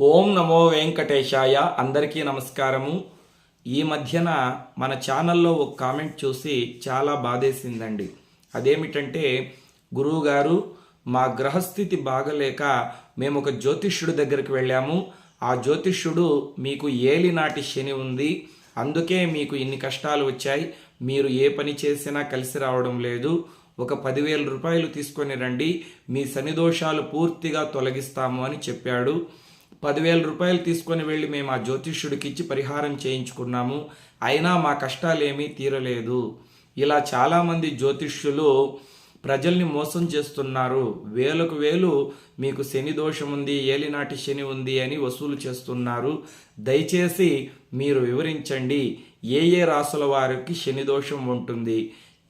ఓం నమో వెంకటేశాయ. అందరికీ నమస్కారము. ఈ మధ్యన మన ఛానల్లో ఒక కామెంట్ చూసి చాలా బాధేసిందండి. అదేమిటంటే గురువుగారు మా గ్రహస్థితి బాగలేక మేము ఒక జ్యోతిష్యుడి దగ్గరికి వెళ్ళాము. ఆ జ్యోతిష్యుడు మీకు ఏలినాటి శని ఉంది. అందుకే మీకు ఇన్ని కష్టాలు వచ్చాయి. మీరు ఏ పని చేసినా కలిసి రావడం లేదు. ఒక పదివేల రూపాయలు తీసుకొని రండి. మీ శని దోషాలు పూర్తిగా తొలగిస్తాము అని చెప్పాడు. పదివేల రూపాయలు తీసుకొని వెళ్ళి మేము ఆ జ్యోతిష్యుడికి ఇచ్చి పరిహారం చేయించుకున్నాము. అయినా మా కష్టాలేమీ తీరలేదు. ఇలా చాలామంది జ్యోతిష్యులు ప్రజల్ని మోసం చేస్తున్నారు. వేలకు వేలు మీకు శని దోషం ఉంది ఏలినాటి శని ఉంది అని వసూలు చేస్తున్నారు. దయచేసి మీరు వివరించండి ఏ ఏ రాసుల వారికి శని దోషం ఉంటుంది?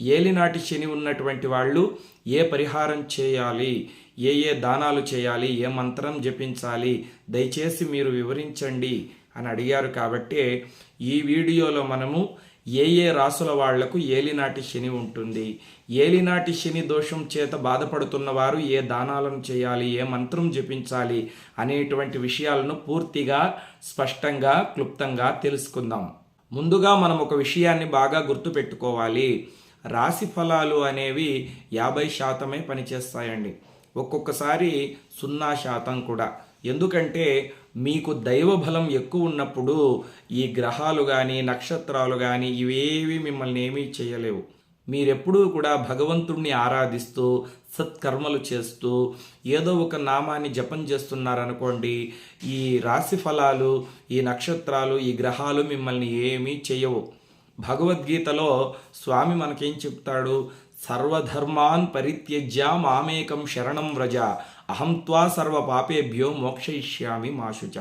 ఏలినాటి శని ఉన్నటువంటి వాళ్ళు ఏ పరిహారం చేయాలి? ఏ ఏ దానాలు చేయాలి ఏ మంత్రం జపించాలి దయచేసి మీరు వివరించండి అని అడిగారు కాబట్టి ఈ వీడియోలో మనము ఏ ఏ రాసుల వాళ్ళకు ఏలినాటి శని ఉంటుంది. ఏలినాటి శని దోషం చేత బాధపడుతున్న వారు ఏ దానాలను చేయాలి ఏ మంత్రం జపించాలి అనేటువంటి విషయాలను పూర్తిగా స్పష్టంగా క్లుప్తంగా తెలుసుకుందాం. ముందుగా మనం ఒక విషయాన్ని బాగా గుర్తుపెట్టుకోవాలి. రాశి ఫలాలు అనేవి యాభై శాతమే పనిచేస్తాయండి. ఒక్కొక్కసారి సున్నా శాతం కూడా. ఎందుకంటే మీకు దైవ బలం ఎక్కువ ఉన్నప్పుడు ఈ గ్రహాలు కానీ నక్షత్రాలు కానీ ఇవేవి మిమ్మల్ని ఏమీ చేయలేవు. మీరెప్పుడూ కూడా భగవంతుణ్ణి ఆరాధిస్తూ సత్కర్మలు చేస్తూ ఏదో ఒక నామాన్ని జపం చేస్తున్నారనుకోండి ఈ రాశి ఫలాలు ఈ నక్షత్రాలు ఈ గ్రహాలు మిమ్మల్ని ఏమీ చేయవు. భగవద్గీతలో స్వామి మనకేం చెప్తాడు? సర్వధర్మాన్ పరిత్యజ్య మామేకం శరణం వ్రజ. అహం త్వా సర్వ పాపేభ్యో మోక్షయిష్యామి మాశుచ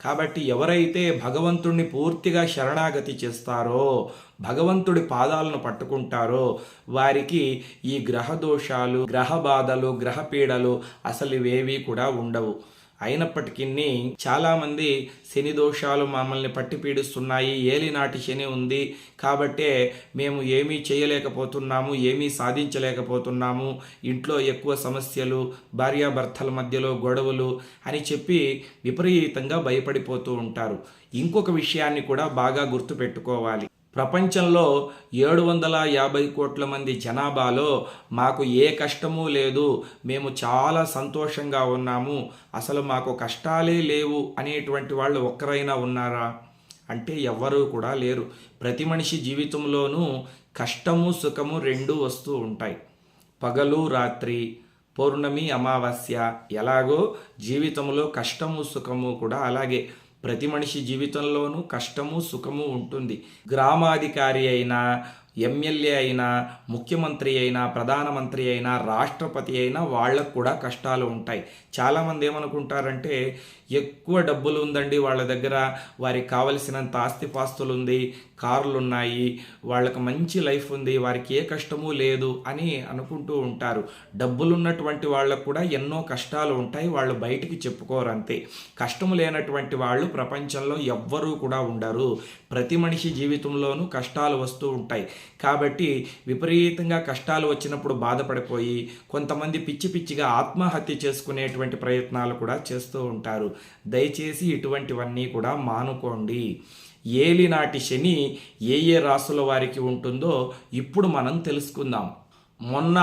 కాబట్టి ఎవరైతే భగవంతుణ్ణి పూర్తిగా శరణాగతి చేస్తారో భగవంతుడి పాదాలను పట్టుకుంటారో వారికి ఈ గ్రహ దోషాలు గ్రహ బాధలు గ్రహ పీడలు అసలు ఇవేవి కూడా ఉండవు. అయినప్పటికీ చాలామంది శని దోషాలు మమ్మల్ని పట్టి పీడిస్తున్నాయి. ఏలినాటి శని ఉంది. కాబట్టే మేము ఏమీ చేయలేకపోతున్నాము ఏమీ సాధించలేకపోతున్నాము. ఇంట్లో ఎక్కువ సమస్యలు భార్యాభర్తల మధ్యలో గొడవలు అని చెప్పి విపరీతంగా భయపడిపోతూ ఉంటారు. ఇంకొక విషయాన్ని కూడా బాగా గుర్తుపెట్టుకోవాలి. ప్రపంచంలో ఏడు వందల యాభై కోట్ల మంది జనాభాలో మాకు ఏ కష్టమూ లేదు. మేము చాలా సంతోషంగా ఉన్నాము. అసలు మాకు కష్టాలే లేవు అనేటువంటి వాళ్ళు ఒక్కరైనా ఉన్నారా? అంటే ఎవ్వరూ కూడా లేరు. ప్రతి మనిషి జీవితంలోనూ కష్టము సుఖము రెండూ వస్తూ ఉంటాయి. పగలు రాత్రి పౌర్ణమి అమావాస్య ఎలాగో జీవితంలో కష్టము సుఖము కూడా అలాగే. ప్రతి మనిషి జీవితంలోనూ కష్టము సుఖము ఉంటుంది. గ్రామాధికారి అయినా ఎమ్మెల్యే అయినా ముఖ్యమంత్రి అయినా ప్రధానమంత్రి అయినా రాష్ట్రపతి అయినా వాళ్ళకు కూడా కష్టాలు ఉంటాయి. చాలామంది ఏమనుకుంటారంటే ఎక్కువ డబ్బులు ఉందండి వాళ్ళ దగ్గర వారికి కావలసినంత ఆస్తిపాస్తులు ఉంది కార్లు ఉన్నాయి వాళ్ళకి మంచి లైఫ్ ఉంది వారికి ఏ కష్టము లేదు అని అనుకుంటూ ఉంటారు. డబ్బులు ఉన్నటువంటి వాళ్ళకు కూడా ఎన్నో కష్టాలు ఉంటాయి వాళ్ళు బయటికి చెప్పుకోరు అంతే. కష్టము లేనటువంటి వాళ్ళు ప్రపంచంలో ఎవ్వరూ కూడా ఉండరు. ప్రతి మనిషి జీవితంలోనూ కష్టాలు వస్తూ ఉంటాయి. కాబట్టి విపరీతంగా కష్టాలు వచ్చినప్పుడు బాధపడిపోయి కొంతమంది పిచ్చి పిచ్చిగా ఆత్మహత్య చేసుకునేటువంటి ప్రయత్నాలు కూడా చేస్తూ ఉంటారు. దయచేసి ఇటువంటివన్నీ కూడా మానుకోండి. ఏలినాటి శని ఏ ఏ రాసుల వారికి ఉంటుందో ఇప్పుడు మనం తెలుసుకుందాం. మొన్న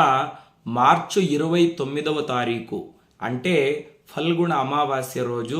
మార్చి ఇరవై తొమ్మిదవ తారీఖు అంటే ఫల్గుణ అమావాస్య రోజు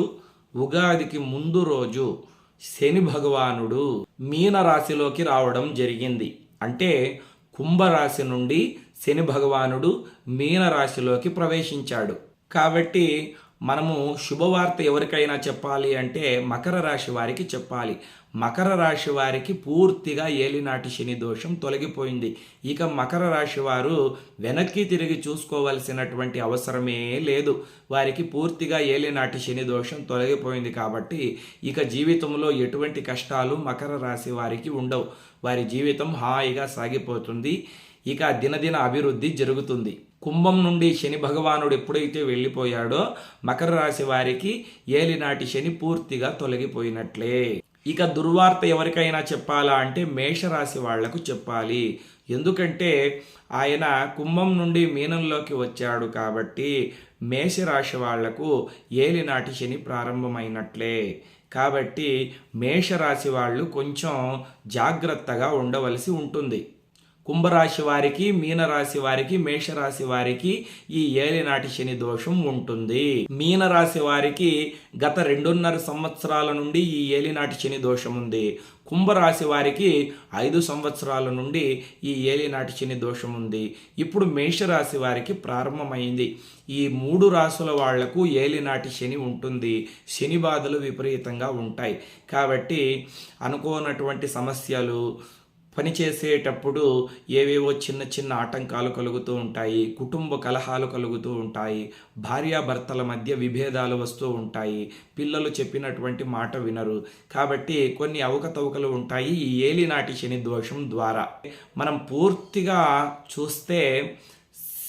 ఉగాదికి ముందు రోజు శని భగవానుడు మీన రాశిలోకి రావడం జరిగింది. అంటే కుంభరాశి నుండి శని భగవానుడు మీన రాశిలోకి ప్రవేశించాడు. కాబట్టి మనము శుభవార్త ఎవరికైనా చెప్పాలి అంటే మకర రాశి వారికి చెప్పాలి. మకర రాశి వారికి పూర్తిగా ఏలినాటి శని దోషం తొలగిపోయింది. ఇక మకర రాశి వారు వెనక్కి తిరిగి చూసుకోవలసినటువంటి అవసరమే లేదు. వారికి పూర్తిగా ఏలినాటి శని దోషం తొలగిపోయింది కాబట్టి ఇక జీవితంలో ఎటువంటి కష్టాలు మకర రాశి వారికి ఉండవు. వారి జీవితం హాయిగా సాగిపోతుంది. ఇక దినదిన అభివృద్ధి జరుగుతుంది. కుంభం నుండి శని భగవానుడు ఎప్పుడైతే వెళ్ళిపోయాడో మకర రాశి వారికి ఏలినాటి శని పూర్తిగా తొలగిపోయినట్లే. ఇక దుర్వార్త ఎవరికైనా చెప్పాలా అంటే మేషరాశి వాళ్ళకు చెప్పాలి. ఎందుకంటే ఆయన కుంభం నుండి మీనంలోకి వచ్చాడు కాబట్టి మేషరాశి వాళ్ళకు ఏలినాటి శని ప్రారంభమైనట్లే. కాబట్టి మేషరాశి వాళ్ళు కొంచెం జాగ్రత్తగా ఉండవలసి ఉంటుంది. కుంభరాశి వారికి మీనరాశి వారికి మేషరాశి వారికి ఈ ఏలినాటి శని దోషం ఉంటుంది. మీనరాశి వారికి గత రెండున్నర సంవత్సరాల నుండి ఈ ఏలినాటి శని దోషం ఉంది. కుంభరాశి వారికి ఐదు సంవత్సరాల నుండి ఈ ఏలినాటి శని దోషం ఉంది. ఇప్పుడు మేషరాశి వారికి ప్రారంభమైంది. ఈ మూడు రాసుల వాళ్ళకు ఏలినాటి శని ఉంటుంది. శని బాధలు విపరీతంగా ఉంటాయి. కాబట్టి అనుకోనటువంటి సమస్యలు పని చేసేటప్పుడు ఏవేవో చిన్న చిన్న ఆటంకాలు కలుగుతూ ఉంటాయి కుటుంబ కలహాలు కలుగుతూ ఉంటాయి భార్యాభర్తల మధ్య విభేదాలు వస్తూ ఉంటాయి పిల్లలు చెప్పినటువంటి మాట వినరు. కాబట్టి కొన్ని అవకతవకలు ఉంటాయి ఈ ఏలినాటి శని దోషం ద్వారా. మనం పూర్తిగా చూస్తే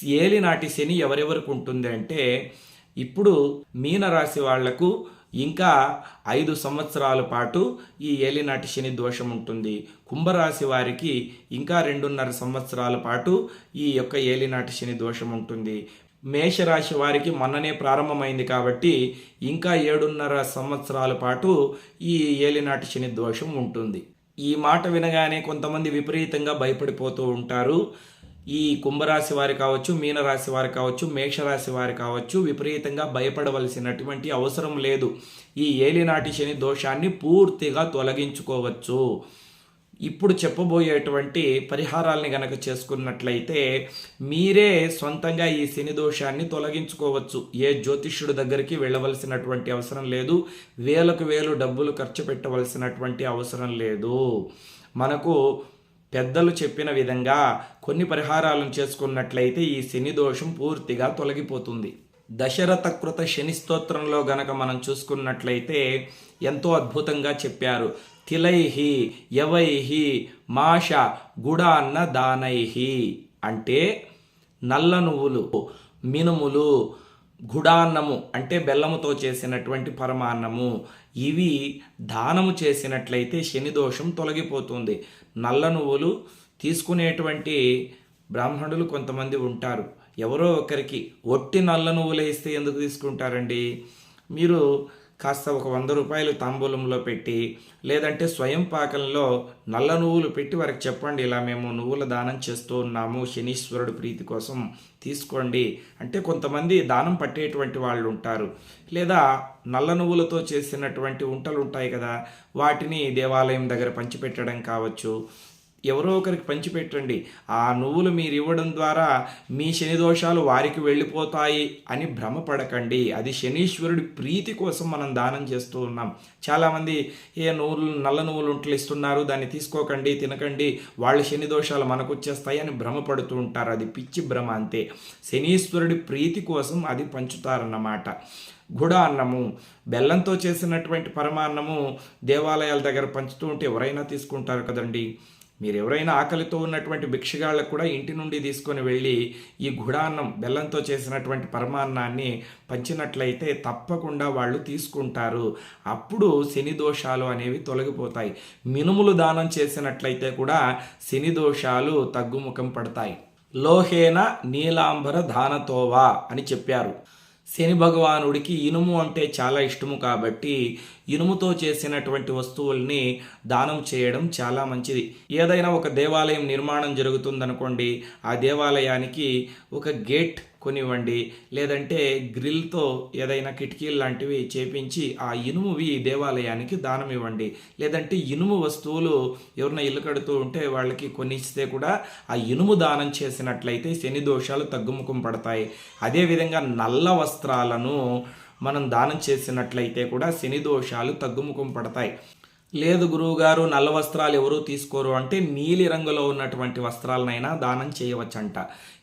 ఏలినాటి శని ఎవరెవరికి ఉంటుంది అంటే ఇప్పుడు మీనరాశి వాళ్ళకు ఇంకా ఐదు సంవత్సరాల పాటు ఈ ఏలినాటి శని దోషం ఉంటుంది. కుంభరాశి వారికి ఇంకా రెండున్నర సంవత్సరాల పాటు ఈ యొక్క ఏలినాటి శని దోషం ఉంటుంది. మేషరాశి వారికి మొన్ననే ప్రారంభమైంది కాబట్టి ఇంకా ఏడున్నర సంవత్సరాల పాటు ఈ ఏలినాటి శని దోషం ఉంటుంది. ఈ మాట వినగానే కొంతమంది విపరీతంగా భయపడిపోతూ ఉంటారు. ఈ కుంభరాశి వారు కావచ్చు మీనరాశి వారు కావచ్చు మేషరాశి వారు కావచ్చు విపరీతంగా భయపడవలసినటువంటి అవసరం లేదు. ఈ ఏలినాటి శని దోషాన్ని పూర్తిగా తొలగించుకోవచ్చు. ఇప్పుడు చెప్పబోయేటువంటి పరిహారాల్ని గనక చేసుకున్నట్లయితే మీరే సొంతంగా ఈ శని దోషాన్ని తొలగించుకోవచ్చు. ఏ జ్యోతిష్యుడి దగ్గరికి వెళ్ళవలసినటువంటి అవసరం లేదు. వేలకు వేలు డబ్బులు ఖర్చు పెట్టవలసినటువంటి అవసరం లేదు. మనకు పెద్దలు చెప్పిన విధంగా కొన్ని పరిహారాలను చేసుకున్నట్లయితే ఈ శని దోషం పూర్తిగా తొలగిపోతుంది. దశరథ కృత శని స్తోత్రంలో గనక మనం చూసుకున్నట్లయితే ఎంతో అద్భుతంగా చెప్పారు. తిలైహి యవైహి మాష గుడాన్న దానైహి అంటే నల్ల నువ్వులు మినుములు గుడాన్నము అంటే బెల్లముతో చేసినటువంటి పరమాన్నము. ఇవి దానము చేసినట్లయితే శని దోషం తొలగిపోతుంది. నల్ల నువ్వులు తీసుకునేటువంటి బ్రాహ్మణులు కొంతమంది ఉంటారు. ఎవరో ఒకరికి ఒట్టి నల్ల నువ్వులు వేస్తే ఎందుకు తీసుకుంటారండి? మీరు కాస్త ఒక వంద రూపాయలు తాంబూలంలో పెట్టి లేదంటే స్వయం పాకంలో నల్ల నువ్వులు పెట్టి వారికి చెప్పండి ఇలా మేము నువ్వుల దానం చేస్తూ ఉన్నాము శనీశ్వరుడు ప్రీతి కోసం తీసుకోండి. అంటే కొంతమంది దానం పట్టేటువంటి వాళ్ళు ఉంటారు. లేదా నల్ల నువ్వులతో చేసినటువంటి ఉంటలు ఉంటాయి కదా వాటిని దేవాలయం దగ్గర పంచిపెట్టడం కావచ్చు ఎవరో ఒకరికి పంచిపెట్టండి. ఆ నువ్వులు మీరు ఇవ్వడం ద్వారా మీ శని దోషాలు వారికి వెళ్ళిపోతాయి అని భ్రమపడకండి. అది శనీశ్వరుడి ప్రీతి కోసం మనం దానం చేస్తూ ఉన్నాం. చాలామంది ఏ నువ్వులు నల్ల నువ్వులు ఉంటలు ఇస్తున్నారు దాన్ని తీసుకోకండి తినకండి వాళ్ళ శని దోషాలు మనకు వచ్చేస్తాయి అని భ్రమపడుతూ ఉంటారు. అది పిచ్చి భ్రమ అంతే. శనీశ్వరుడి ప్రీతి కోసం అది పంచుతారన్నమాట. గుడ అన్నము బెల్లంతో చేసినటువంటి పరమాన్నము దేవాలయాల దగ్గర పంచుతూ ఉంటే ఎవరైనా తీసుకుంటారు కదండి. మీరు ఎవరైనా ఆకలితో ఉన్నటువంటి భిక్షగాళ్ళకు కూడా ఇంటి నుండి తీసుకొని వెళ్ళి ఈ గుడాన్నం బెల్లంతో చేసినటువంటి పరమాన్నాన్ని పంచినట్లయితే తప్పకుండా వాళ్ళు తీసుకుంటారు. అప్పుడు శని దోషాలు అనేవి తొలగిపోతాయి. మినుములు దానం చేసినట్లయితే కూడా శని దోషాలు తగ్గుముఖం పడతాయి. లోహేన నీలాంబర దానతోవా అని చెప్పారు. శని భగవానుడికి ఇనుము అంటే చాలా ఇష్టము కాబట్టి ఇనుముతో చేసినటువంటి వస్తువుల్ని దానం చేయడం చాలా మంచిది. ఏదైనా ఒక దేవాలయం నిర్మాణం జరుగుతుందనుకోండి ఆ దేవాలయానికి ఒక గేట్ కొనివ్వండి. లేదంటే గ్రిల్తో ఏదైనా కిటికీలు లాంటివి చేపించి ఆ ఇనుమువి దేవాలయానికి దానం ఇవ్వండి లేదంటే ఇనుము వస్తువులు ఎవరైనా ఇల్లు కడుతూ ఉంటే వాళ్ళకి కొన్ని ఇస్తే కూడా ఆ ఇనుము దానం చేసినట్లయితే శని దోషాలు తగ్గుముఖం పడతాయి. అదేవిధంగా నల్ల వస్త్రాలను మనం దానం చేసినట్లయితే కూడా శని దోషాలు తగ్గుముఖం పడతాయి. లేదు గురువుగారు నల్ల వస్త్రాలు ఎవరు తీసుకోరు అంటే నీలి రంగులో ఉన్నటువంటి వస్త్రాలనైనా దానం చేయవచ్చంట.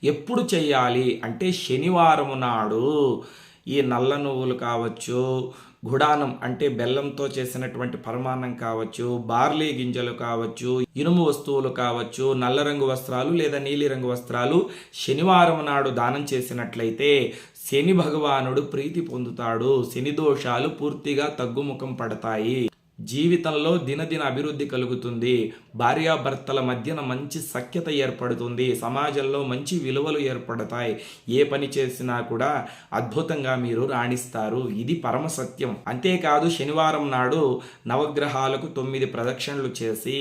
ఎప్పుడు చేయాలి అంటే శనివారం నాడు ఈ నల్ల నువ్వులు కావచ్చు గుడానం అంటే బెల్లంతో చేసినటువంటి పరమాన్నం కావచ్చు బార్లీ గింజలు కావచ్చు ఇనుము వస్తువులు కావచ్చు నల్ల రంగు వస్త్రాలు లేదా నీలిరంగు వస్త్రాలు శనివారం నాడు దానం చేసినట్లయితే శని భగవానుడు ప్రీతి పొందుతాడు శని దోషాలు పూర్తిగా తగ్గుముఖం పడతాయి. జీవితంలో దినదిన అభివృద్ధి కలుగుతుంది. భార్యాభర్తల మధ్యన మంచి సఖ్యత ఏర్పడుతుంది. సమాజంలో మంచి విలువలు ఏర్పడతాయి. ఏ పని చేసినా కూడా అద్భుతంగా మీరు రాణిస్తారు. ఇది పరమ సత్యం అంతేకాదు శనివారం నాడు నవగ్రహాలకు తొమ్మిది ప్రదక్షిణలు చేసి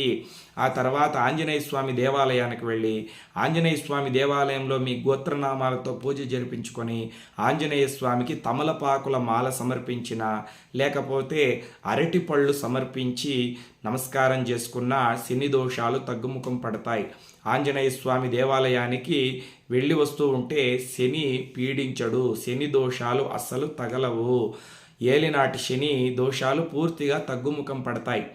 ఆ తర్వాత ఆంజనేయ స్వామి దేవాలయానికి వెళ్ళి ఆంజనేయ స్వామి దేవాలయంలో మీ గోత్రనామాలతో పూజ జరిపించుకొని ఆంజనేయ స్వామికి తమలపాకుల మాల సమర్పించిన లేకపోతే అరటి పళ్ళు సమర్పించి నమస్కారం చేసుకున్న శని దోషాలు తగ్గుముఖం పడతాయి. ఆంజనేయ స్వామి దేవాలయానికి వెళ్ళి వస్తూ ఉంటే శని పీడించడు శని దోషాలు అస్సలు తగలవు. ఏలినాటి శని దోషాలు పూర్తిగా తగ్గుముఖం పడతాయి.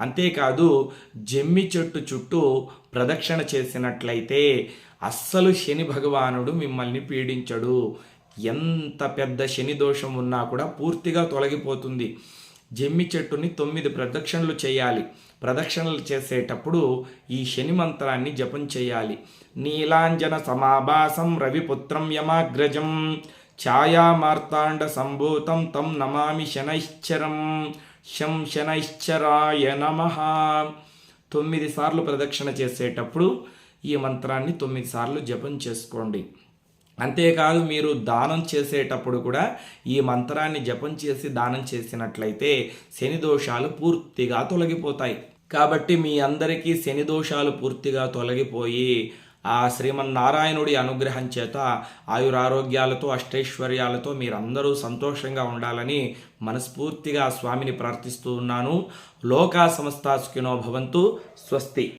అంతేకాదు జమ్మి చెట్టు చుట్టూ ప్రదక్షిణ చేసినట్లయితే అస్సలు శని భగవానుడు మిమ్మల్ని పీడించడు. ఎంత పెద్ద శని దోషం ఉన్నా కూడా పూర్తిగా తొలగిపోతుంది. జమ్మి చెట్టుని తొమ్మిది ప్రదక్షిణలు చేయాలి. ప్రదక్షిణలు చేసేటప్పుడు ఈ శని మంత్రాన్ని జపం చేయాలి. నీలాంజన సమాభాసం రవిపుత్రం యమాగ్రజం ఛాయామార్తాండ సంభూతం తం నమామి శనైశ్చరం శం శనైశ్చరాయ నమ. తొమ్మిది సార్లు ప్రదక్షిణ చేసేటప్పుడు ఈ మంత్రాన్ని తొమ్మిది సార్లు జపం చేసుకోండి. అంతేకాదు మీరు దానం చేసేటప్పుడు కూడా ఈ మంత్రాన్ని జపం చేసి దానం చేసినట్లయితే శని దోషాలు పూర్తిగా తొలగిపోతాయి. కాబట్టి మీ అందరికీ శని దోషాలు పూర్తిగా తొలగిపోయి ఆ శ్రీమన్నారాయణుడి అనుగ్రహం చేత ఆయురారోగ్యాలతో అష్టైశ్వర్యాలతో మీరందరూ సంతోషంగా ఉండాలని మనస్ఫూర్తిగా స్వామిని ప్రార్థిస్తూ ఉన్నాను. లోకా సమస్తాసుకినో భవంతు. స్వస్తి.